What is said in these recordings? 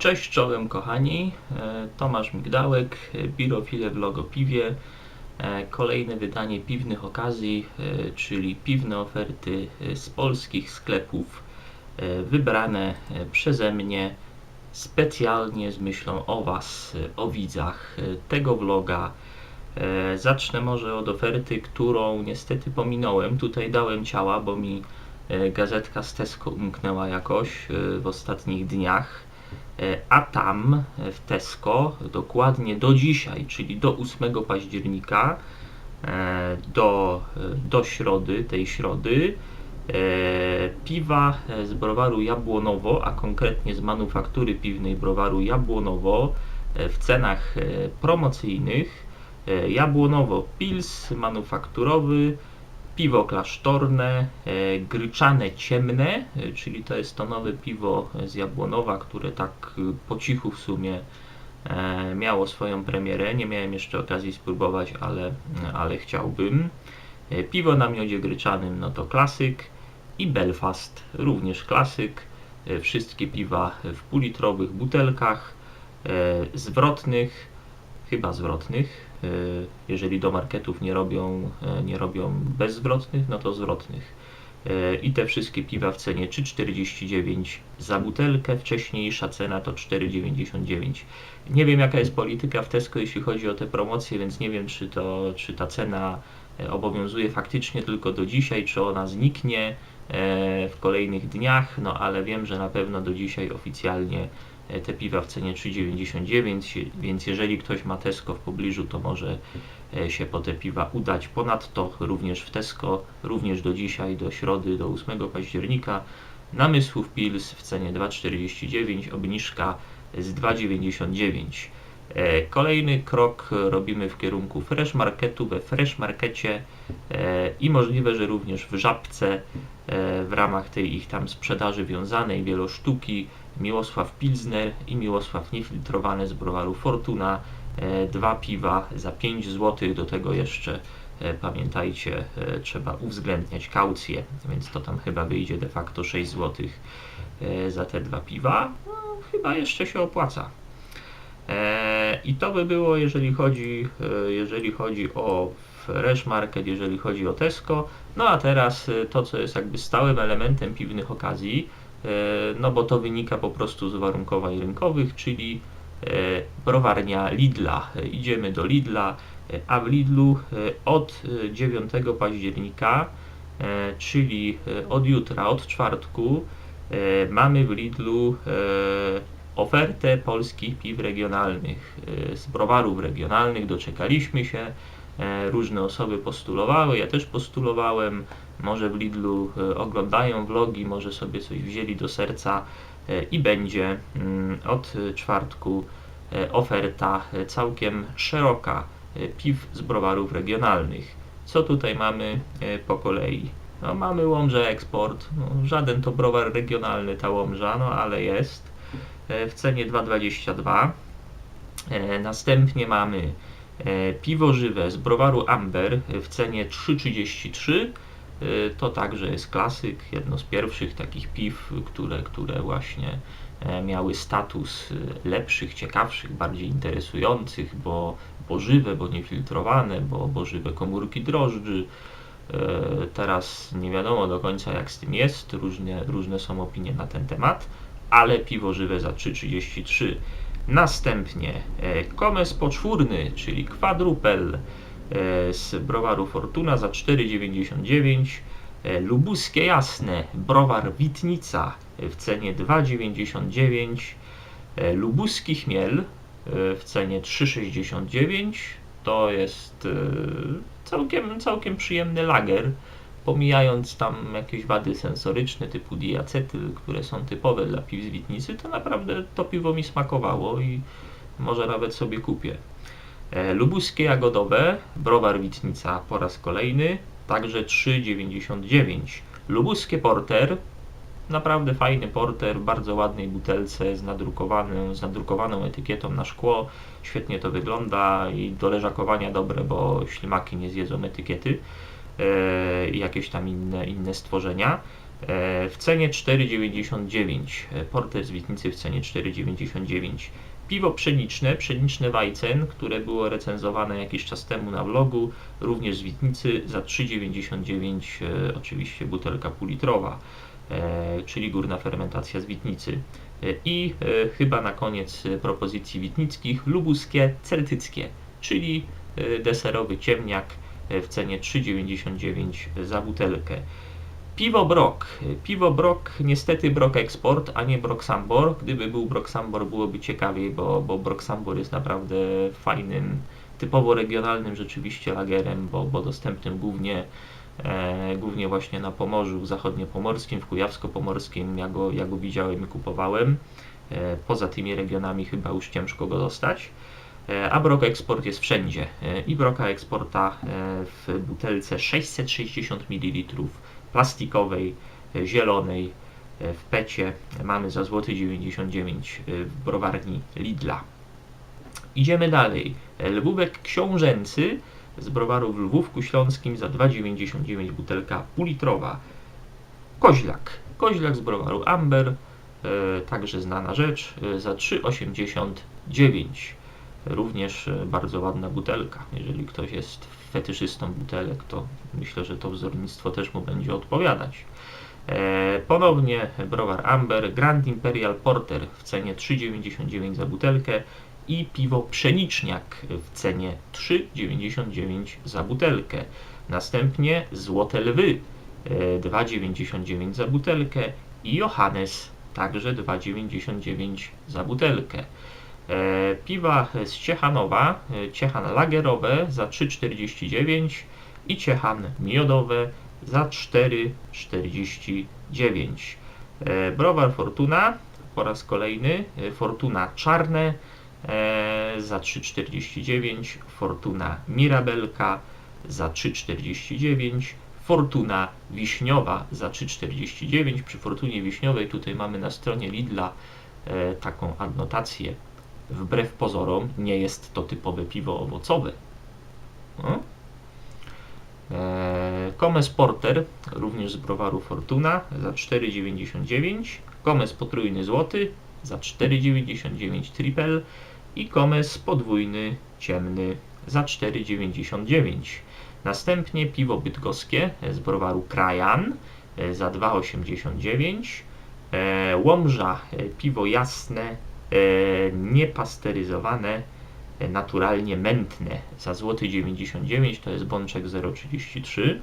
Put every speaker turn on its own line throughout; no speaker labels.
Cześć czołem kochani, E, Tomasz Migdałek, e, Birofile w Logopiwie. E, Kolejne wydanie piwnych okazji, e, czyli piwne oferty z polskich sklepów, wybrane przeze mnie specjalnie z myślą o Was, o widzach tego vloga. Zacznę może od oferty, którą niestety pominąłem. Tutaj dałem ciała, bo mi gazetka z Tesco umknęła jakoś w ostatnich dniach. E, A tam e, w Tesco dokładnie do dzisiaj, czyli do 8 października, e, do, do środy, tej środy, piwa z browaru Jabłonowo, a konkretnie z manufaktury piwnej browaru Jabłonowo w cenach promocyjnych. Jabłonowo Pils manufakturowy, piwo klasztorne, e, gryczane ciemne, e, czyli to jest to nowe piwo z Jabłonowa, które tak e, po cichu w sumie miało swoją premierę. Nie miałem jeszcze okazji spróbować, ale, ale chciałbym. Piwo na miodzie gryczanym no to klasyk i Belfast również klasyk. Wszystkie piwa w półlitrowych butelkach zwrotnych, chyba zwrotnych. E, Jeżeli do marketów nie robią, e, nie robią bezzwrotnych, no to zwrotnych. E, I te wszystkie piwa w cenie 3,49 za butelkę. Wcześniejsza cena to 4,99. Nie wiem jaka jest polityka w Tesco, jeśli chodzi o te promocje, więc nie wiem czy, to, czy ta cena obowiązuje faktycznie tylko do dzisiaj, czy ona zniknie w kolejnych dniach, no ale wiem, że na pewno do dzisiaj oficjalnie te piwa w cenie 3,99, więc jeżeli ktoś ma Tesco w pobliżu, to może e, się po te piwa udać. Ponadto również w Tesco, również do dzisiaj, do środy, do 8 października, namysłów Pils w cenie 2,49, obniżka z 2,99. E, Kolejny krok robimy w kierunku Fresh Marketu. We Fresh Markecie e, i możliwe, że również w Żabce e, w ramach tej ich tam sprzedaży wiązanej wielosztuki Miłosław Pilsner i Miłosław niefiltrowane z browaru Fortuna. E, Dwa piwa za 5 zł. Do tego jeszcze e, pamiętajcie, e, trzeba uwzględniać kaucję, więc to tam chyba wyjdzie de facto 6 zł za te dwa piwa. No, chyba jeszcze się opłaca. E, I to by było, jeżeli chodzi, e, jeżeli chodzi o Fresh Market, jeżeli chodzi o Tesco. No a teraz e, to, co jest jakby stałym elementem piwnych okazji, e, no bo to wynika po prostu z uwarunkowań rynkowych, czyli e, browarnia Lidla. Idziemy do Lidla, a w Lidlu od e, 9 października, czyli od jutra, od czwartku, mamy w Lidlu ofertę polskich piw regionalnych, z browarów regionalnych. Doczekaliśmy się, różne osoby postulowały, ja też postulowałem. Może w Lidlu e, oglądają vlogi, może sobie coś wzięli do serca e, i będzie mm, od e, czwartku e, oferta e, całkiem szeroka e, piw z browarów regionalnych. Co tutaj mamy e, po kolei? No, mamy Łomżę Eksport, no, żaden to browar regionalny ta Łomża, no ale jest e, w cenie 2,22. E, Następnie mamy e, piwo żywe z browaru Amber w cenie 3,33. E, To także jest klasyk, jedno z pierwszych takich piw, które, które właśnie e, miały status e, lepszych, ciekawszych, bardziej interesujących, bo, bo żywe, bo niefiltrowane, bo, bo żywe komórki drożdży. E, Teraz nie wiadomo do końca jak z tym jest, różne, różne są opinie na ten temat, ale piwo żywe za 3,33. Następnie e, komes poczwórny, czyli kwadrupel e, z browaru Fortuna za 4,99. E, Lubuskie jasne, browar Witnica w cenie 2,99. E, Lubuski chmiel w cenie 3,69. To jest całkiem, całkiem przyjemny lager, pomijając tam jakieś wady sensoryczne typu diacetyl, które są typowe dla piw z Witnicy, to naprawdę to piwo mi smakowało i może nawet sobie kupię. E, Lubuskie jagodowe, browar Witnica po raz kolejny, także 3,99. Lubuskie porter, naprawdę fajny porter, bardzo ładnej butelce z nadrukowaną, z nadrukowaną etykietą na szkło. Świetnie to wygląda i do leżakowania dobre, bo ślimaki nie zjedzą etykiety i jakieś tam inne, inne stworzenia. E, W cenie 4,99. E, Porter z Witnicy w cenie 4,99. Piwo pszeniczne, pszeniczne Weizen, które było recenzowane jakiś czas temu na vlogu, również z Witnicy za 3,99. e, Oczywiście butelka półlitrowa, e, czyli górna fermentacja z Witnicy. E, I e, chyba na koniec e, propozycji witnickich lubuskie celtyckie, czyli e, deserowy ciemniak e, w cenie 3,99 za butelkę. Piwo Brok. Piwo Brok, niestety Brok Export, a nie Brok Sambor. Gdyby był Brok Sambor, byłoby ciekawiej, bo, bo Brok Sambor jest naprawdę fajnym, typowo regionalnym rzeczywiście lagerem, bo, bo dostępnym głównie, e, głównie właśnie na Pomorzu Zachodniopomorskim, w Kujawsko-Pomorskim. Ja go, ja go widziałem i kupowałem. E, poza tymi regionami chyba już ciężko go dostać. E, A Brok Export jest wszędzie. E, I Broka Exporta e, w butelce 660 ml plastikowej, zielonej w pecie mamy za złoty 99 zł w browarni Lidla. Idziemy dalej. Lwówek książęcy z browaru w Lwówku Śląskim za 2,99 butelka półlitrowa. Koźlak. Koźlak z browaru Amber, także znana rzecz, za 3,89. Również e, bardzo ładna butelka. Jeżeli ktoś jest fetyszystą butelek, to myślę, że to wzornictwo też mu będzie odpowiadać. E, ponownie browar Amber Grand Imperial Porter w cenie 3,99 za butelkę i piwo pszeniczniak w cenie 3,99 za butelkę. Następnie Złote Lwy e, 2,99 za butelkę i Johannes także 2,99 za butelkę. E, piwa z Ciechanowa, e, Ciechan lagerowe za 3,49 i Ciechan miodowe za 4,49. E, browar Fortuna po raz kolejny, Fortuna czarne za 3,49, Fortuna Mirabelka za 3,49, Fortuna wiśniowa za 3,49. Przy Fortunie wiśniowej tutaj mamy na stronie Lidla taką adnotację. Wbrew pozorom nie jest to typowe piwo owocowe. No. Eee, Comes Porter, również z browaru Fortuna, za 4,99. Comes potrójny złoty, za 4,99 triple. I Comes podwójny ciemny, za 4,99. Następnie piwo bydgoskie z browaru Krajan, e, za 2,89. E, Łomża, e, piwo jasne, niepasteryzowane, e, naturalnie mętne za złoty 99 to jest bączek 0,33.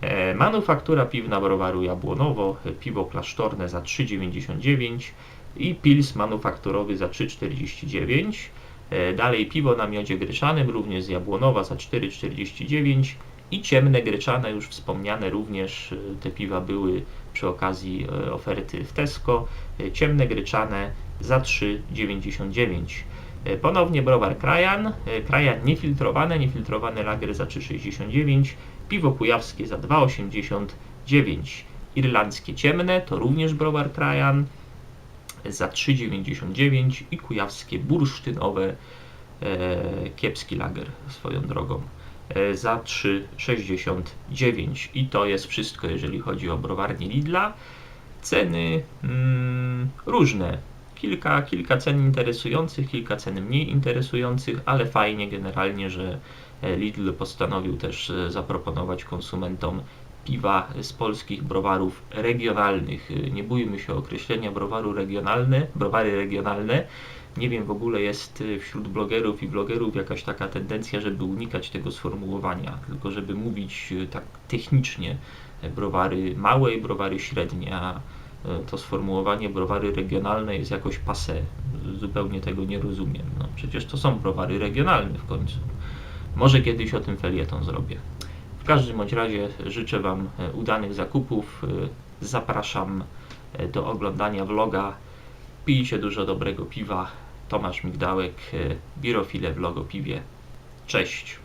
E, Manufaktura piwna browaru Jabłonowo, e, piwo klasztorne za 3,99 i pils manufakturowy za 3,49. E, Dalej piwo na miodzie gryczanym, również z Jabłonowa za 4,49 i ciemne gryczane, już wspomniane również, e, te piwa były przy okazji e, oferty w Tesco, e, ciemne gryczane za 3,99. E, Ponownie browar Krajan, e, Krajan niefiltrowane, niefiltrowane lager za 3,69, piwo kujawskie za 2,89. Irlandzkie ciemne to również browar Krajan za 3,99 i kujawskie bursztynowe e, kiepski lager swoją drogą e, za 3,69 i to jest wszystko jeżeli chodzi o browarnię Lidla. Ceny mm, różne kilka, kilka cen interesujących kilka cen mniej interesujących ale fajnie generalnie, że e, Lidl postanowił też e, zaproponować konsumentom piwa z polskich browarów regionalnych. Y, Nie bójmy się określenia browaru regionalne, browary regionalne. Nie wiem, w ogóle jest wśród blogerów i blogerów jakaś taka tendencja, żeby unikać tego sformułowania, tylko żeby mówić tak technicznie browary małe i browary średnie, a to sformułowanie browary regionalne jest jakoś passé. Zupełnie tego nie rozumiem. No, przecież to są browary regionalne w końcu. Może kiedyś o tym felieton zrobię. W każdym bądź razie życzę Wam e, udanych zakupów. E, Zapraszam e, do oglądania vloga. Pijcie dużo dobrego piwa. Tomasz Migdałek, e, Birofile w Logopiwie. Cześć!